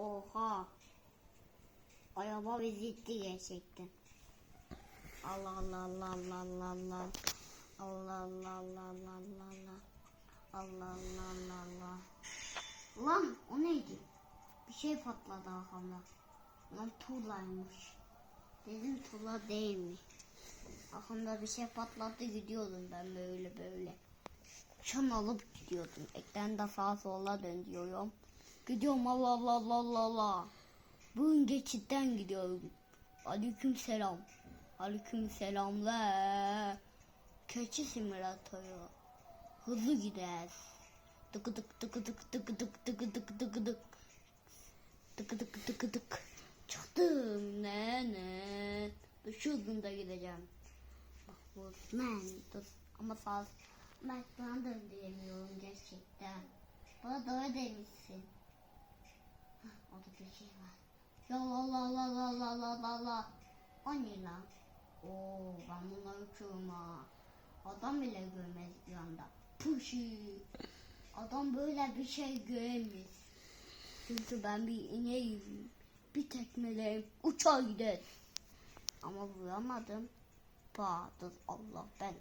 Oha. Araba bizi itti gerçekten. Allah Allah Allah Allah Allah Allah. Allah Allah Allah Allah Allah Allah. Allah Allah Allah Allah. Lan o neydi? Bir şey patladı arkamda. Lan tuğlaymış. Dedim tuğla değil mi? Arkamda bir şey patladı gidiyordum ben böyle böyle. Çan alıp gidiyordum. Ekten de sağa sola dönüyorum. Gidiyorum Allah Allah Allah Allah Allah. Bugün geçitten gidiyorum. Aleyküm selam. Aleyküm selam ve keçi simülatörü. Hızlı gider. Tıkı tık tıkı tık tıkı tık tıkı tık tıkı tık. Tıkı tıkı tıkı tık. Çıktım ne ne. Şu hızında gideceğim. Bak men. Dur. Ama sağ ben bana döndüremiyorum gerçekten. Bana doğru demişsin. Hah, Orada bir şey la la la la la la la la. O ne lan? Oo ben bunları uçuyorum ha. Adam bile görmez bir anda. Puşi. Adam böyle bir şey göremez. Çünkü ben bir ineğim. Bir tekmeleyim. Uçar gider. Ama vuramadım. Bahadır Allah ben